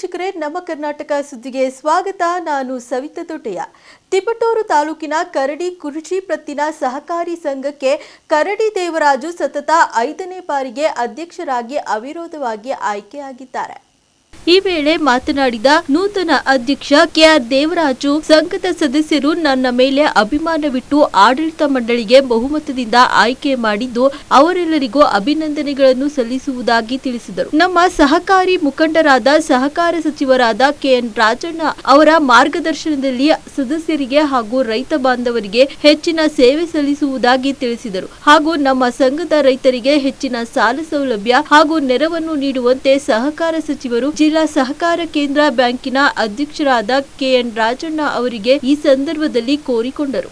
ವೀಕ್ಷಕರೇ, ನಮ್ಮ ಕರ್ನಾಟಕ ಸುದ್ದಿಗೆ ಸ್ವಾಗತ. ನಾನು ಸವಿತಾ ತೊಟೆಯ ತಿಪಟೂರು ತಾಲೂಕಿನ ಕರಡಿ ಕುರುಚಿ ಪ್ರತ್ತಿನ ಸಹಕಾರಿ ಸಂಘಕ್ಕೆ ಕರಡಿ ದೇವರಾಜು ಸತತ ಐದನೇ ಬಾರಿಗೆ ಅಧ್ಯಕ್ಷರಾಗಿ ಅವಿರೋಧವಾಗಿ ಆಯ್ಕೆಯಾಗಿದ್ದಾರೆ. ಈ ವೇಳೆ ಮಾತನಾಡಿದ ನೂತನ ಅಧ್ಯಕ್ಷ ಕೆಆರ್ ದೇವರಾಜು, ಸಂಘದ ಸದಸ್ಯರು ನನ್ನ ಮೇಲೆ ಅಭಿಮಾನವಿಟ್ಟು ಆಡಳಿತ ಮಂಡಳಿಗೆ ಬಹುಮತದಿಂದ ಆಯ್ಕೆ ಮಾಡಿದ್ದು ಅವರೆಲ್ಲರಿಗೂ ಅಭಿನಂದನೆಗಳನ್ನು ಸಲ್ಲಿಸುವುದಾಗಿ ತಿಳಿಸಿದರು. ನಮ್ಮ ಸಹಕಾರಿ ಮುಖಂಡರಾದ ಸಹಕಾರ ಸಚಿವರಾದ ಕೆಎನ್ ರಾಜಣ್ಣ ಅವರ ಮಾರ್ಗದರ್ಶನದಲ್ಲಿ ಸದಸ್ಯರಿಗೆ ಹಾಗೂ ರೈತ ಬಾಂಧವರಿಗೆ ಹೆಚ್ಚಿನ ಸೇವೆ ಸಲ್ಲಿಸುವುದಾಗಿ ತಿಳಿಸಿದರು. ಹಾಗೂ ನಮ್ಮ ಸಂಘದ ರೈತರಿಗೆ ಹೆಚ್ಚಿನ ಸಾಲ ಸೌಲಭ್ಯ ಹಾಗೂ ನೆರವನ್ನು ನೀಡುವಂತೆ ಸಹಕಾರ ಸಚಿವರು ಜಿಲ್ಲಾ ಸಹಕಾರ ಕೇಂದ್ರ ಬ್ಯಾಂಕಿನ ಅಧ್ಯಕ್ಷರಾದ ಕೆಎನ್ ರಾಜಣ್ಣ ಅವರಿಗೆ ಈ ಸಂದರ್ಭದಲ್ಲಿ ಕೋರಿಕೊಂಡರು.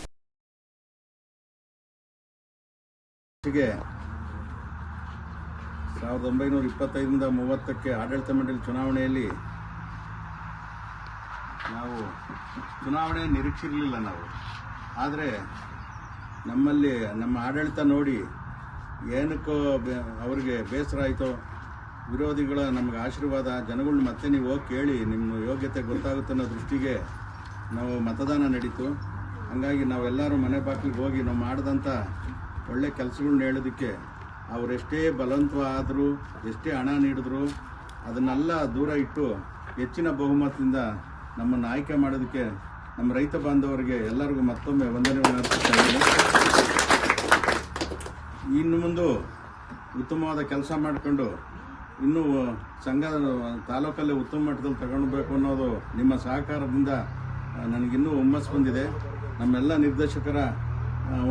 ಸಾವಿರದ ಒಂಬೈನೂರ ಇಪ್ಪತ್ತೈದರಿಂದ ಮೂವತ್ತಕ್ಕೆ ಆಡಳಿತ ಮಂಡಳಿ ಚುನಾವಣೆಯಲ್ಲಿ ನಾವು ಚುನಾವಣೆ ನಿರೀಕ್ಷಿರಲಿಲ್ಲ ನಾವು. ಆದರೆ ನಮ್ಮಲ್ಲಿ ನಮ್ಮ ಆಡಳಿತ ನೋಡಿ ಏನಕ್ಕೋ ಅವ್ರಿಗೆ ಬೇಸರ ಆಯಿತೋ ವಿರೋಧಿಗಳ ನಮಗೆ ಆಶೀರ್ವಾದ, ಜನಗಳನ್ನ ಮತ್ತೆ ನೀವು ಹೋಗಿ ಕೇಳಿ, ನಿಮ್ಮ ಯೋಗ್ಯತೆ ಗೊತ್ತಾಗುತ್ತೆ ಅನ್ನೋ ದೃಷ್ಟಿಗೆ ನಾವು ಮತದಾನ ನಡೀತು. ಹಂಗಾಗಿ ನಾವೆಲ್ಲರೂ ಮನೆ ಬಾಗಿಲಿಗೆ ಹೋಗಿ ನಾವು ಮಾಡಿದಂಥ ಒಳ್ಳೆ ಕೆಲಸಗಳನ್ನ ಹೇಳೋದಕ್ಕೆ ಅವರೆಷ್ಟೇ ಬಲವಂತ ಆದರೂ ಎಷ್ಟೇ ಹಣ ನೀಡಿದ್ರು, ಅದನ್ನೆಲ್ಲ ದೂರ ಇಟ್ಟು ಹೆಚ್ಚಿನ ಬಹುಮತದಿಂದ ನಮ್ಮನ್ನು ಆಯ್ಕೆ ಮಾಡೋದಕ್ಕೆ ನಮ್ಮ ರೈತ ಬಾಂಧವರಿಗೆ ಎಲ್ಲರಿಗೂ ಮತ್ತೊಮ್ಮೆ ವಂದನೆಗಳನ್ನು ಅರ್ಪಿಸ್ತಾ ಇನ್ನು ಮುಂದೆ ಉತ್ತಮವಾದ ಕೆಲಸ ಮಾಡಿಕೊಂಡು ಇನ್ನೂ ಸಂಘ ತಾಲೂಕಲ್ಲೇ ಉತ್ತಮ ಮಟ್ಟದಲ್ಲಿ ತಗೊಳ್ಬೇಕು ಅನ್ನೋದು ನಿಮ್ಮ ಸಹಕಾರದಿಂದ ನನಗಿನ್ನೂ ಹುಮ್ಮಸ್ಸು ಬಂದಿದೆ. ನಮ್ಮೆಲ್ಲ ನಿರ್ದೇಶಕರ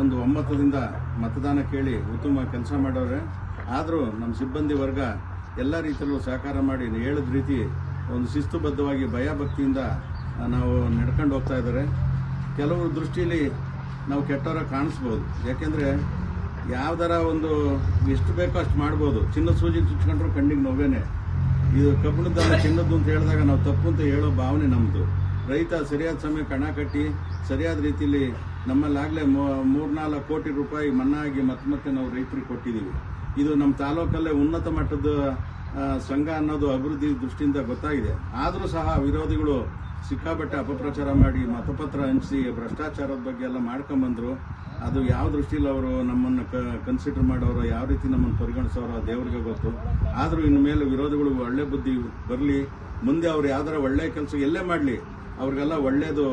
ಒಂದು ಒಮ್ಮತದಿಂದ ಮತದಾನ ಕೇಳಿ ಉತ್ತಮ ಕೆಲಸ ಮಾಡೋರೆ. ಆದರೂ ನಮ್ಮ ಸಿಬ್ಬಂದಿ ವರ್ಗ ಎಲ್ಲ ರೀತಿಯಲ್ಲೂ ಸಹಕಾರ ಮಾಡಿ ಹೇಳಿದ ರೀತಿ ಒಂದು ಶಿಸ್ತುಬದ್ಧವಾಗಿ, ಭಯಭಕ್ತಿಯಿಂದ ನಾವು ನಡ್ಕೊಂಡು ಹೋಗ್ತಾ ಇದ್ದಾರೆ. ಕೆಲವು ದೃಷ್ಟಿಯಲ್ಲಿ ನಾವು ಕೆಟ್ಟವರ ಕಾಣಿಸ್ಬೋದು. ಯಾಕೆಂದರೆ ಯಾವ್ದಾರ ಒಂದು ಎಷ್ಟು ಬೇಕೋ ಅಷ್ಟು ಮಾಡ್ಬೋದು. ಚಿನ್ನ ಸೂಜಿ ಚುಚ್ಕೊಂಡ್ರು ಕಣ್ಣಿಗೆ ನೋವೇನೆ. ಇದು ಕಬ್ಬಿಣದ ಚಿನ್ನದ್ದು ಅಂತ ಹೇಳಿದಾಗ ನಾವು ತಪ್ಪು ಅಂತ ಹೇಳೋ ಭಾವನೆ ನಮ್ಮದು ರೈತ ಸರಿಯಾದ ಸಮಯಕ್ಕೆ ಕಣ ಕಟ್ಟಿ, ಸರಿಯಾದ ರೀತಿಯಲ್ಲಿ ನಮ್ಮಲ್ಲಾಗಲೇ ಮೂರ್ನಾಲ್ಕು ಕೋಟಿ ರೂಪಾಯಿ ಮನ್ನಾ ಆಗಿ ಮತ್ತೆ ಮತ್ತೆ ನಾವು ರೈತರಿಗೆ ಕೊಟ್ಟಿದ್ದೀವಿ ಇದು ನಮ್ಮ ತಾಲೂಕಲ್ಲೇ ಉನ್ನತ ಮಟ್ಟದ ಸಂಘ ಅನ್ನೋದು ಅಭಿವೃದ್ಧಿ ದೃಷ್ಟಿಯಿಂದ ಗೊತ್ತಾಗಿದೆ. ಆದರೂ ಸಹ ವಿರೋಧಿಗಳು ಸಿಕ್ಕಾಪಟ್ಟೆ ಅಪಪ್ರಚಾರ ಮಾಡಿ ಮತಪತ್ರ ಹಂಚಿ ಭ್ರಷ್ಟಾಚಾರದ ಬಗ್ಗೆ ಎಲ್ಲ ಮಾಡ್ಕೊಂಬಂದ್ರು. ಅದು ಯಾವ ದೃಷ್ಟಿಯಲ್ಲಿ ಅವರು ನಮ್ಮನ್ನು ಕನ್ಸಿಡರ್ ಮಾಡೋರು, ಯಾವ ರೀತಿ ನಮ್ಮನ್ನು ಪರಿಗಣಿಸೋರು ದೇವರಿಗೆ ಗೊತ್ತು. ಆದರೂ ಇನ್ನು ಮೇಲೆ ವಿರೋಧಿಗಳು ಒಳ್ಳೆ ಬುದ್ಧಿ ಬರಲಿ. ಮುಂದೆ ಅವ್ರು ಯಾವ್ದಾರ ಒಳ್ಳೆ ಕೆಲಸ ಎಲ್ಲೇ ಮಾಡಲಿ. ಅವ್ರಿಗೆಲ್ಲ ಒಳ್ಳೇದು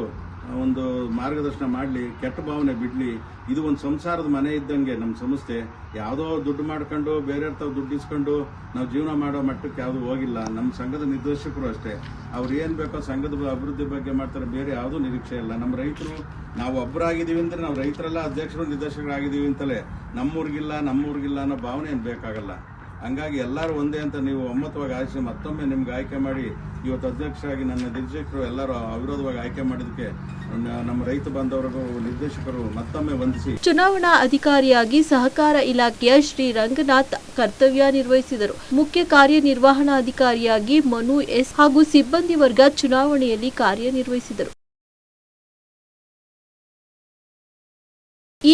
ಒಂದು ಮಾರ್ಗದರ್ಶನ ಮಾಡಲಿ, ಕೆಟ್ಟ ಭಾವನೆ ಬಿಡಲಿ, ಇದು ಒಂದು ಸಂಸಾರದ ಮನೆ ಇದ್ದಂಗೆ ನಮ್ಮ ಸಂಸ್ಥೆ, ಯಾವುದೋ ದುಡ್ಡು ಮಾಡ್ಕೊಂಡು ಬೇರೆ ತಾವು ದುಡ್ಡು ಇಸ್ಕೊಂಡು ನಾವು ಜೀವನ ಮಾಡೋ ಮಟ್ಟಕ್ಕೆ ಯಾವುದು ಹೋಗಿಲ್ಲ. ನಮ್ಮ ಸಂಘದ ನಿರ್ದೇಶಕರು ಅಷ್ಟೇ. ಅವ್ರು ಏನು ಬೇಕೋ ಸಂಘದ ಅಭಿವೃದ್ಧಿ ಬಗ್ಗೆ ಮಾಡ್ತಾರೆ, ಬೇರೆ ಯಾವುದೂ ನಿರೀಕ್ಷೆ ಇಲ್ಲ. ನಮ್ಮ ರೈತರು, ನಾವು ಒಬ್ಬರಾಗಿದ್ದೀವಿ ಅಂದರೆ ನಾವು ರೈತರೆಲ್ಲ ಅಧ್ಯಕ್ಷರು, ನಿರ್ದೇಶಕರಾಗಿದ್ದೀವಿ ಅಂತಲೇ. ನಮ್ಮೂರಿಗಿಲ್ಲ ನಮ್ಮೂರಿಗಿಲ್ಲ ಅನ್ನೋ ಭಾವನೆ ಏನು ಬೇಕಾಗಲ್ಲ. ಹಂಗಾಗಿ ಎಲ್ಲರೂ ಒಂದೇ ಅಂತ ನೀವು ಒಮ್ಮತವಾಗಿ ಆಯ್ಸಿ ಮತ್ತೊಮ್ಮೆ ನಿಮ್ಗೆ ಆಯ್ಕೆ ಮಾಡಿ, ಇವತ್ತು ಅಧ್ಯಕ್ಷರಾಗಿ ನನ್ನ ನಿರ್ದೇಶಕರು ಎಲ್ಲರೂ ಅವಿರೋಧವಾಗಿ ಆಯ್ಕೆ ಮಾಡಿದಕ್ಕೆ ನಮ್ಮ ರೈತ ಬಾಂಧವರಿಗೂ ನಿರ್ದೇಶಕರು ಮತ್ತೊಮ್ಮೆ ವಂದಿಸಿ. ಚುನಾವಣಾ ಅಧಿಕಾರಿಯಾಗಿ ಸಹಕಾರ ಇಲಾಖೆಯ ಶ್ರೀ ರಂಗನಾಥ್ ಕರ್ತವ್ಯ ನಿರ್ವಹಿಸಿದರು. ಮುಖ್ಯ ಕಾರ್ಯನಿರ್ವಹಣಾಧಿಕಾರಿಯಾಗಿ ಮನು ಎಸ್ ಹಾಗೂ ಸಿಬ್ಬಂದಿ ವರ್ಗ ಚುನಾವಣೆಯಲ್ಲಿ ಕಾರ್ಯನಿರ್ವಹಿಸಿದರು.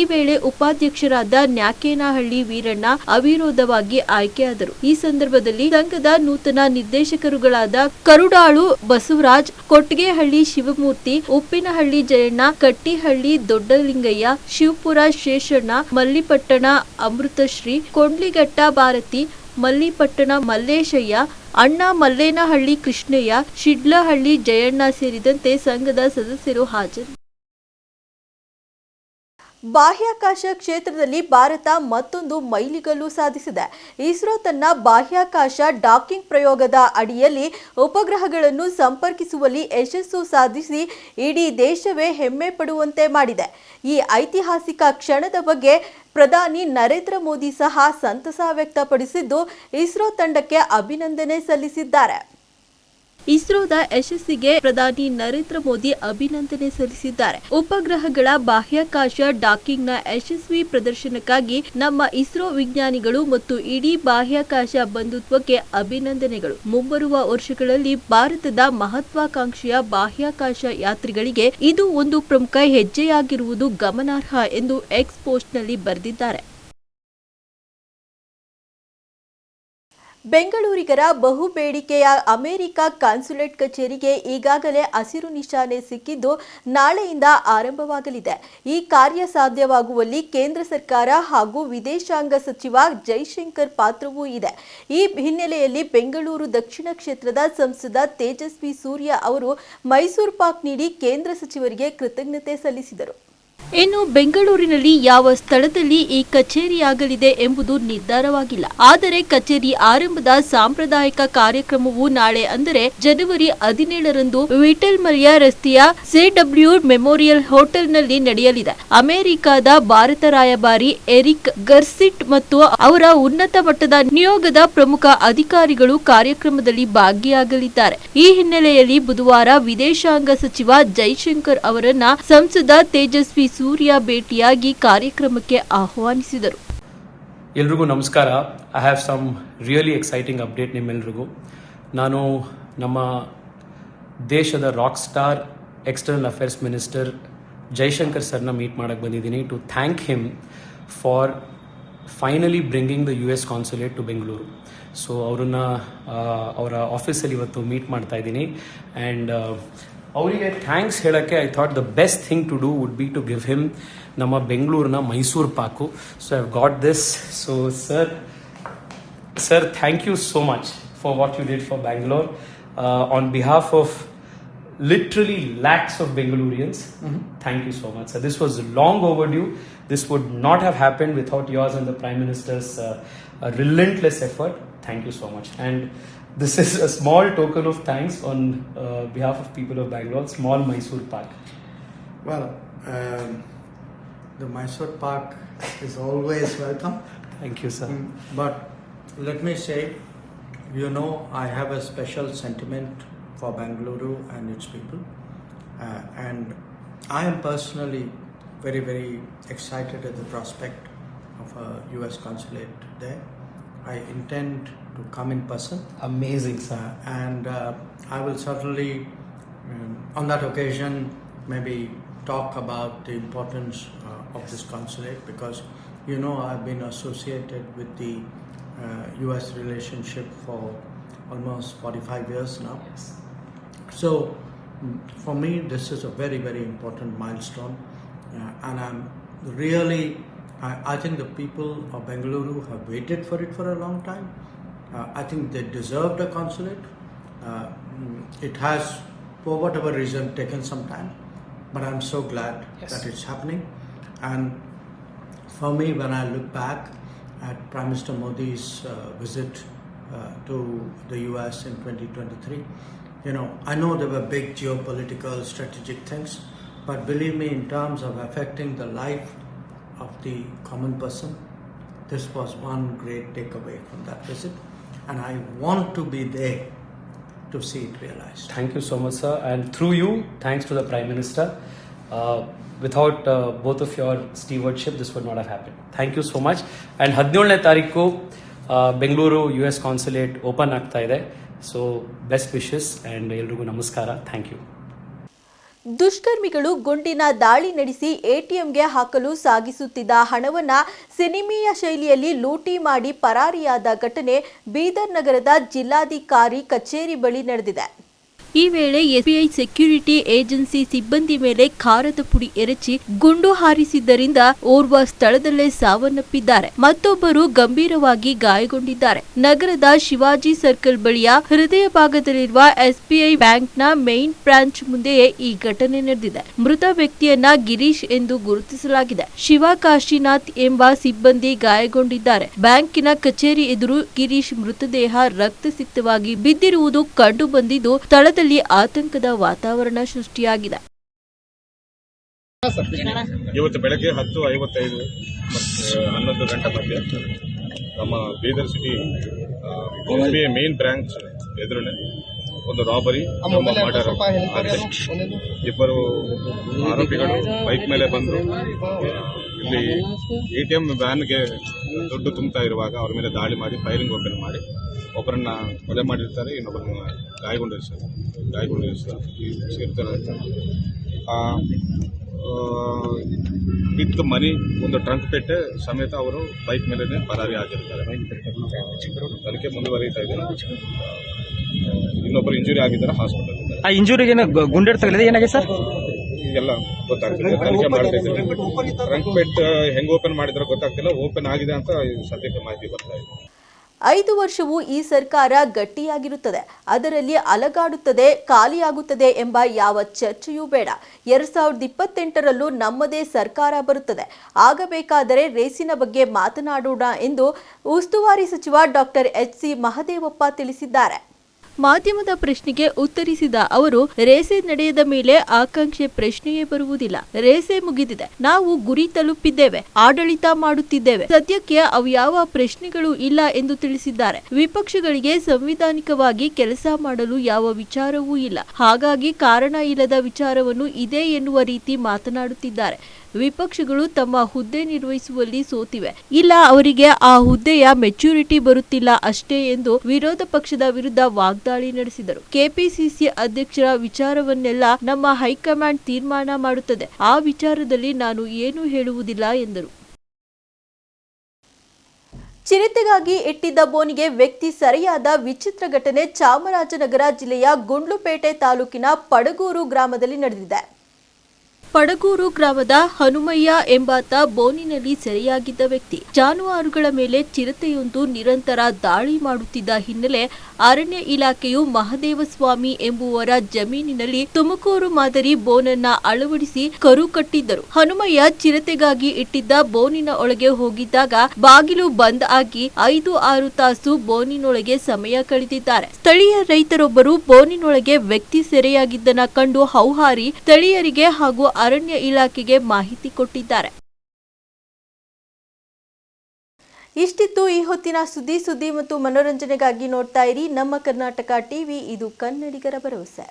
ಈ ವೇಳೆ ಉಪಾಧ್ಯಕ್ಷರಾದ ನ್ಯಾಕೇನಹಳ್ಳಿ ವೀರಣ್ಣ ಅವಿರೋಧವಾಗಿ ಆಯ್ಕೆಯಾದರು. ಈ ಸಂದರ್ಭದಲ್ಲಿ ಸಂಘದ ನೂತನ ನಿರ್ದೇಶಕರುಗಳಾದ ಕರುಡಾಳು ಬಸವರಾಜ್, ಕೊಟ್ಟಿಗೆಹಳ್ಳಿ ಶಿವಮೂರ್ತಿ, ಉಪ್ಪಿನಹಳ್ಳಿ ಜಯಣ್ಣ, ಕಟ್ಟಿಹಳ್ಳಿ ದೊಡ್ಡಲಿಂಗಯ್ಯ, ಶಿವಪುರ ಶೇಷಣ್ಣ, ಮಲ್ಲಿಪಟ್ಟಣ ಅಮೃತಶ್ರೀ, ಕೊಂಡ್ಲಿಘಟ್ಟ ಭಾರತಿ, ಮಲ್ಲಿಪಟ್ಟಣ ಮಲ್ಲೇಶಯ್ಯ, ಅಣ್ಣ ಮಲ್ಲೇನಹಳ್ಳಿ ಕೃಷ್ಣಯ್ಯ, ಶಿಡ್ಲಹಳ್ಳಿ ಜಯಣ್ಣ ಸೇರಿದಂತೆ ಸಂಘದ ಸದಸ್ಯರು ಹಾಜರು. ಬಾಹ್ಯಾಕಾಶ ಕ್ಷೇತ್ರದಲ್ಲಿ ಭಾರತ ಮತ್ತೊಂದು ಮೈಲಿಗಲ್ಲು ಸಾಧಿಸಿದೆ. ಇಸ್ರೋ ತನ್ನ ಬಾಹ್ಯಾಕಾಶ ಡಾಕಿಂಗ್ ಪ್ರಯೋಗದ ಅಡಿಯಲ್ಲಿ ಉಪಗ್ರಹಗಳನ್ನು ಸಂಪರ್ಕಿಸುವಲ್ಲಿ ಯಶಸ್ಸು ಸಾಧಿಸಿ ಇಡೀ ದೇಶವೇ ಹೆಮ್ಮೆ ಪಡುವಂತೆ ಮಾಡಿದೆ. ಈ ಐತಿಹಾಸಿಕ ಕ್ಷಣದ ಬಗ್ಗೆ ಪ್ರಧಾನಿ ನರೇಂದ್ರ ಮೋದಿ ಸಹ ಸಂತಸ ವ್ಯಕ್ತಪಡಿಸಿದ್ದು ಇಸ್ರೋ ತಂಡಕ್ಕೆ ಅಭಿನಂದನೆ ಸಲ್ಲಿಸಿದ್ದಾರೆ. ಇಸ್ರೋದ ಯಶಸ್ಸಿಗೆ ಪ್ರಧಾನಿ ನರೇಂದ್ರ ಮೋದಿ ಅಭಿನಂದನೆ ಸಲ್ಲಿಸಿದ್ದಾರೆ. ಉಪಗ್ರಹಗಳ ಬಾಹ್ಯಾಕಾಶ ಡಾಕಿಂಗ್ನ ಯಶಸ್ವಿ ಪ್ರದರ್ಶನಕ್ಕಾಗಿ ನಮ್ಮ ಇಸ್ರೋ ವಿಜ್ಞಾನಿಗಳು ಮತ್ತು ಇಡೀ ಬಾಹ್ಯಾಕಾಶ ಬಂಧುತ್ವಕ್ಕೆ ಅಭಿನಂದನೆಗಳು. ಮುಂಬರುವ ವರ್ಷಗಳಲ್ಲಿ ಭಾರತದ ಮಹತ್ವಾಕಾಂಕ್ಷೆಯ ಬಾಹ್ಯಾಕಾಶ ಯಾತ್ರಿಗಳಿಗೆ ಇದು ಒಂದು ಪ್ರಮುಖ ಹೆಜ್ಜೆಯಾಗಿರುವುದು ಗಮನಾರ್ಹ ಎಂದು ಎಕ್ಸ್ ಪೋಸ್ಟ್ನಲ್ಲಿ ಬರೆದಿದ್ದಾರೆ. ಬೆಂಗಳೂರಿಗರ ಬಹುಬೇಡಿಕೆಯ ಅಮೆರಿಕ ಕಾನ್ಸುಲೇಟ್ ಕಚೇರಿಗೆ ಈಗಾಗಲೇ ಹಸಿರು ನಿಶಾನೆ ಸಿಕ್ಕಿದ್ದು ನಾಳೆಯಿಂದ ಆರಂಭವಾಗಲಿದೆ. ಈ ಕಾರ್ಯ ಸಾಧ್ಯವಾಗುವಲ್ಲಿ ಕೇಂದ್ರ ಸರ್ಕಾರ ಹಾಗೂ ವಿದೇಶಾಂಗ ಸಚಿವ ಜೈಶಂಕರ್ ಪಾತ್ರವೂ ಇದೆ. ಈ ಹಿನ್ನೆಲೆಯಲ್ಲಿ ಬೆಂಗಳೂರು ದಕ್ಷಿಣ ಕ್ಷೇತ್ರದ ಸಂಸದ ತೇಜಸ್ವಿ ಸೂರ್ಯ ಅವರು ಮೈಸೂರು ಪಾಕ್ ನೀಡಿ ಕೇಂದ್ರ ಸಚಿವರಿಗೆ ಕೃತಜ್ಞತೆ ಸಲ್ಲಿಸಿದರು. ಇನ್ನು ಬೆಂಗಳೂರಿನಲ್ಲಿ ಯಾವ ಸ್ಥಳದಲ್ಲಿ ಈ ಕಚೇರಿಯಾಗಲಿದೆ ಎಂಬುದು ನಿರ್ಧಾರವಾಗಿಲ್ಲ. ಆದರೆ ಕಚೇರಿ ಆರಂಭದ ಸಾಂಪ್ರದಾಯಿಕ ಕಾರ್ಯಕ್ರಮವು ನಾಳೆ ಅಂದರೆ ಜನವರಿ ಹದಿನೇಳರಂದು ವಿಟಲ್ ಮರಿಯಾ ರಸ್ತೆಯ ಸಿಡಬ್ಲ್ಯೂ ಮೆಮೋರಿಯಲ್ ಹೋಟೆಲ್ನಲ್ಲಿ ನಡೆಯಲಿದೆ. ಅಮೆರಿಕದ ಭಾರತ ರಾಯಭಾರಿ ಎರಿಕ್ ಗರ್ಸಿಟ್ ಮತ್ತು ಅವರ ಉನ್ನತ ಮಟ್ಟದ ನಿಯೋಗದ ಪ್ರಮುಖ ಅಧಿಕಾರಿಗಳು ಕಾರ್ಯಕ್ರಮದಲ್ಲಿ ಭಾಗಿಯಾಗಲಿದ್ದಾರೆ. ಈ ಹಿನ್ನೆಲೆಯಲ್ಲಿ ಬುಧವಾರ ವಿದೇಶಾಂಗ ಸಚಿವ ಜೈಶಂಕರ್ ಅವರನ್ನ ಸಂಸದ ತೇಜಸ್ವಿ ಸೂರ್ಯ ಭೇಟಿಯಾಗಿ ಕಾರ್ಯಕ್ರಮಕ್ಕೆ ಆಹ್ವಾನಿಸಿದರು. ಎಲ್ರಿಗೂ ನಮಸ್ಕಾರ. I have some really exciting update ನಿಮ್ಮೆಲ್ರಿಗೂ. ನಾನು ನಮ್ಮ ದೇಶದ rock star external affairs minister Jaishankar ಸರ್ನ ಮೀಟ್ ಮಾಡಕ್ಕೆ ಬಂದಿದ್ದೀನಿ to thank him for finally bringing the U S consulate to Bengaluru so ಅವರನ್ನು ಅವರ ಆಫೀಸಲ್ಲಿ ಇವತ್ತು ಮೀಟ್ ಮಾಡ್ತಾ ಇದ್ದೀನಿ. ಆ್ಯಂಡ್ ಅವರಿಗೆ ಥ್ಯಾಂಕ್ಸ್ ಹೇಳೋಕ್ಕೆ I thought the best thing to do would be to give him ನಮ್ಮ ಬೆಂಗಳೂರಿನ Mysore pak so I've got this so sir Sir, thank you so much for what you did for Bangalore. Uh, on behalf of literally lakhs of Bengalurians, thank you so much. Sir, this was long overdue. This would not have happened without yours and the Prime Minister's uh, uh, relentless effort. Thank you so much. And this is a small token of thanks on uh, behalf of people of Bangalore, small Mysore Park. Well, um, the Mysore Park is always welcome. Thank you, sir. Mm, But let me say, you know, I have a special sentiment for Bangalore and its people. Uh, and I am personally very, very excited at the prospect of a US consulate there. I intend to come in person. Amazing, sir. And uh, I will certainly, um, on that occasion, maybe talk about the importance uh, of this consulate because you know I've been associated with the uh, US relationship for almost 45 years now. Yes. So, mm, for me, this is a very, very important milestone, uh, and I'm really. I, I think the people of Bengaluru have waited for it for a long time. Uh, I think they deserved a consulate. Uh, mm, it has, for whatever reason, taken some time, but I'm so glad Yes. that it's happening. And for me, when I look back at Prime Minister Modi's uh, visit uh, to the US in 2023, you know, I know there were big geopolitical, strategic things, but believe me, in terms of affecting the life of the common person, this was one great takeaway from that visit. And I want to be there to see it realized. Thank you so much, sir. And through you, thanks to the Prime Minister. Uh, without uh, both of your stewardship, this would not have happened. Thank you so much. And ಹದಿನೇಳನೇ ತಾರೀಕು Bengaluru U S consulate open ಆಗ್ತಾ ಇದೆ so best wishes and ಎಲ್ರಿಗೂ ನಮಸ್ಕಾರ thank you ದುಷ್ಕರ್ಮಿಗಳು ಗುಂಡಿನ ದಾಳಿ ನಡೆಸಿ ಎಟಿಎಂಗೆ ಹಾಕಲು ಸಾಗಿಸುತ್ತಿದ್ದ ಹಣವನ್ನ ಸಿನಿಮೀಯ ಶೈಲಿಯಲ್ಲಿ ಲೂಟಿ ಮಾಡಿ ಪರಾರಿಯಾದ ಘಟನೆ ಬೀದರ್ ನಗರದ ಜಿಲ್ಲಾಧಿಕಾರಿ ಕಚೇರಿ ಬಳಿ ನಡೆದಿದೆ. ಈ ವೇಳೆ ಎಸ್ಬಿಐ ಸೆಕ್ಯೂರಿಟಿ ಏಜೆನ್ಸಿ ಸಿಬ್ಬಂದಿ ಮೇಲೆ ಖಾರದ ಪುಡಿ ಎರಚಿ ಗುಂಡು ಹಾರಿಸಿದ್ದರಿಂದ ಓರ್ವ ಸ್ಥಳದಲ್ಲೇ ಸಾವನ್ನಪ್ಪಿದ್ದಾರೆ. ಮತ್ತೊಬ್ಬರು ಗಂಭೀರವಾಗಿ ಗಾಯಗೊಂಡಿದ್ದಾರೆ. ನಗರದ ಶಿವಾಜಿ ಸರ್ಕಲ್ ಬಳಿಯ ಹೃದಯ ಭಾಗದಲ್ಲಿರುವ ಎಸ್ಬಿಐ ಬ್ಯಾಂಕ್ನ ಮೇನ್ ಬ್ರಾಂಚ್ ಮುಂದೆಯೇ ಈ ಘಟನೆ ನಡೆದಿದೆ. ಮೃತ ವ್ಯಕ್ತಿಯನ್ನ ಗಿರೀಶ್ ಎಂದು ಗುರುತಿಸಲಾಗಿದೆ. ಶಿವ ಕಾಶಿನಾಥ್ ಎಂಬ ಸಿಬ್ಬಂದಿ ಗಾಯಗೊಂಡಿದ್ದಾರೆ. ಬ್ಯಾಂಕಿನ ಕಚೇರಿ ಎದುರು ಗಿರೀಶ್ ಮೃತದೇಹ ರಕ್ತಸಿಕ್ತವಾಗಿ ಬಿದ್ದಿರುವುದು ಕಂಡು ಬಂದಿದ್ದು ಸ್ಥಳದಲ್ಲಿ ಆತಂಕದ ವಾತಾವರಣ ಸೃಷ್ಟಿಯಾಗಿದೆ. ಇವತ್ತು ಬೆಳಗ್ಗೆ ಹತ್ತು ಐವತ್ತೈದು ಹನ್ನೊಂದು ಗಂಟೆ ಮಧ್ಯೆ ನಮ್ಮ Bidar city S B I main branch ಎದುರುನೆ ಒಂದು ರಾಬರಿ ಮರ್ಡರ್ ಇಬ್ಬರು ಆರೋಪಿಗಳು ಬೈಕ್ ಮೇಲೆ ಬಂದು ಇಲ್ಲಿ ಎ ಟಿ ಎಂ ವ್ಯಾನ್ಗೆ ದುಡ್ಡು ತುಂಬ್ತಾ ಇರುವಾಗ ಅವರ ಮೇಲೆ ದಾಳಿ ಮಾಡಿ ಫೈರಿಂಗ್ ಓಪನ್ ಮಾಡಿ. ಒಬ್ಬರನ್ನ ಕೊಲೆ ಮಾಡಿರ್ತಾರೆ ಇನ್ನೊಬ್ಬರನ್ನ ಗಾಯಗೊಂಡಿರ್ತಾರೆ. ಗಾಯಗೊಂಡಿರ್ತಾರೆ. ಸೇರ್ತಾರೆ ಆ, ವಿತ್ ಮನಿ ಒಂದು ಟ್ರಂಕ್ ಪೆಟ್ಟೆ ಸಮೇತ ಅವರು ಬೈಕ್ ಮೇಲೇ ಪರಾರಿ ಆಗಿರ್ತಾರೆ. ತನಿಖೆ ಮುಂದುವರಿತಾ ಇದೆ. ಇನ್ನೊಬ್ಬರು ಇಂಜುರಿ ಆಗಿದ್ದಾರೆ ಹಾಸ್ಪಿಟಲ್ ಆ ಇಂಜುರಿಗೆ ಗುಂಡೆ ತಗಲಿದೆ? ಏನಾಗಿದೆ ಸರ್? ಈಗೆಲ್ಲ ಗೊತ್ತಾಗ್ತಿದೆ ತನಿಖೆ ಮಾಡ್ತಾ ಇದ್ದಾರೆ. ಟ್ರಂಕ್ ಪೆಟ್ ಹೆಂಗ್ ಓಪನ್ ಮಾಡಿದ್ರೆ ಗೊತ್ತಾಗ್ತಿಲ್ಲ. ಓಪನ್ ಆಗಿದೆ ಅಂತ ಸದ್ಯಕ್ಕೆ ಮಾಹಿತಿ ಬರ್ತಾ ಇದೆ. ಐದು ವರ್ಷವೂ ಈ ಸರ್ಕಾರ ಗಟ್ಟಿಯಾಗಿರುತ್ತದೆ. ಅದರಲ್ಲಿ ಅಲಗಾಡುತ್ತದೆ, ಖಾಲಿಯಾಗುತ್ತದೆ ಎಂಬ ಯಾವ ಚರ್ಚೆಯೂ ಬೇಡ. ಎರಡ್ ಸಾವಿರದ ಇಪ್ಪತ್ತೆಂಟರಲ್ಲೂ ನಮ್ಮದೇ ಸರ್ಕಾರ ಬರುತ್ತದೆ. ಆಗಬೇಕಾದರೆ ರೇಸಿನ ಬಗ್ಗೆ ಮಾತನಾಡೋಣ ಎಂದು ಉಸ್ತುವಾರಿ ಸಚಿವ ಡಾಕ್ಟರ್ ಎಚ್ ಸಿ ಮಹದೇವಪ್ಪ ತಿಳಿಸಿದ್ದಾರೆ. ಮಾಧ್ಯಮದ ಪ್ರಶ್ನೆಗೆ ಉತ್ತರಿಸಿದ ಅವರು, ರೇಸೆ ನಡೆಯದ ಮೇಲೆ ಆಕಾಂಕ್ಷೆ ಪ್ರಶ್ನೆಯೇ ಬರುವುದಿಲ್ಲ. ರೇಸೆ ಮುಗಿದಿದೆ. ನಾವು ಗುರಿ ತಲುಪಿದ್ದೇವೆ, ಆಡಳಿತ ಮಾಡುತ್ತಿದ್ದೇವೆ. ಸದ್ಯಕ್ಕೆ ಅವು ಯಾವ ಪ್ರಶ್ನೆಗಳು ಇಲ್ಲ ಎಂದು ತಿಳಿಸಿದ್ದಾರೆ. ವಿಪಕ್ಷಗಳಿಗೆ ಸಂವಿಧಾನಿಕವಾಗಿ ಕೆಲಸ ಮಾಡಲು ಯಾವ ವಿಚಾರವೂ ಇಲ್ಲ. ಹಾಗಾಗಿ ಕಾರಣ ಇಲ್ಲದ ವಿಚಾರವನ್ನು ಇದೆ ಎನ್ನುವ ರೀತಿ ಮಾತನಾಡುತ್ತಿದ್ದಾರೆ. ವಿಪಕ್ಷಗಳು ತಮ್ಮ ಹುದ್ದೆ ನಿರ್ವಹಿಸುವಲ್ಲಿ ಸೋತಿವೆ. ಇಲ್ಲ, ಅವರಿಗೆ ಆ ಹುದ್ದೆಯ ಮೆಚುರಿಟಿ ಬರುತ್ತಿಲ್ಲ ಅಷ್ಟೇ ಎಂದು ವಿರೋಧ ಪಕ್ಷದ ವಿರುದ್ಧ ವಾಗ್ದಾಳಿ ನಡೆಸಿದರು. ಕೆಪಿಸಿಸಿ ಅಧ್ಯಕ್ಷರ ವಿಚಾರವನ್ನೆಲ್ಲ ನಮ್ಮ ಹೈಕಮಾಂಡ್ ತೀರ್ಮಾನ ಮಾಡುತ್ತದೆ. ಆ ವಿಚಾರದಲ್ಲಿ ನಾನು ಏನೂ ಹೇಳುವುದಿಲ್ಲ ಎಂದರು. ಚಿರತೆಗಾಗಿ ಇಟ್ಟಿದ್ದ ಬೋನಿಗೆ ವ್ಯಕ್ತಿ ಸರಿಯಾದ ವಿಚಿತ್ರ ಘಟನೆ ಚಾಮರಾಜನಗರ ಜಿಲ್ಲೆಯ ಗುಂಡ್ಲುಪೇಟೆ ತಾಲೂಕಿನ ಪಡಗೂರು ಗ್ರಾಮದಲ್ಲಿ ನಡೆದಿದೆ. ಪಡಗೂರು ಗ್ರಾಮದ ಹನುಮಯ್ಯ ಎಂಬಾತ ಬೋನಿನಲ್ಲಿ ಸೆರೆಯಾಗಿದ್ದ ವ್ಯಕ್ತಿ ಜಾನುವಾರುಗಳ ಮೇಲೆ ಚಿರತೆಯೊಂದು ನಿರಂತರ ದಾಳಿ ಮಾಡುತ್ತಿದ್ದ ಹಿನ್ನೆಲೆ ಅರಣ್ಯ ಇಲಾಖೆಯು ಮಹದೇವಸ್ವಾಮಿ ಎಂಬುವರ ಜಮೀನಿನಲ್ಲಿ ತುಮಕೂರು ಮಾದರಿ ಬೋನನ್ನ ಅಳವಡಿಸಿ ಕರು ಕಟ್ಟಿದ್ದರು. ಹನುಮಯ್ಯ ಚಿರತೆಗಾಗಿ ಇಟ್ಟಿದ್ದ ಬೋನಿನ ಒಳಗೆ ಹೋಗಿದ್ದಾಗ ಬಾಗಿಲು ಬಂದ್ ಆಗಿ ಐದು ಆರು ತಾಸು ಬೋನಿನೊಳಗೆ ಸಮಯ ಕಳೆದಿದ್ದಾರೆ. ಸ್ಥಳೀಯ ರೈತರೊಬ್ಬರು ಬೋನಿನೊಳಗೆ ವ್ಯಕ್ತಿ ಸೆರೆಯಾಗಿದ್ದನ್ನ ಕಂಡು ಹೌಹಾರಿ ಸ್ಥಳೀಯರಿಗೆ ಹಾಗೂ ಅರಣ್ಯ ಇಲಾಖೆಗೆ ಮಾಹಿತಿ ಕೊಟ್ಟಿದ್ದಾರೆ. ಇಷ್ಟಿತ್ತು ಈ ಹೊತ್ತಿನ ಸುದ್ದಿ ಸುದ್ದಿ ಮತ್ತು ಮನೋರಂಜನೆಗಾಗಿ ನೋಡ್ತಾ ಇರಿ ನಮ್ಮ ಕರ್ನಾಟಕ ಟಿವಿ. ಇದು ಕನ್ನಡಿಗರ ಭರವಸೆ.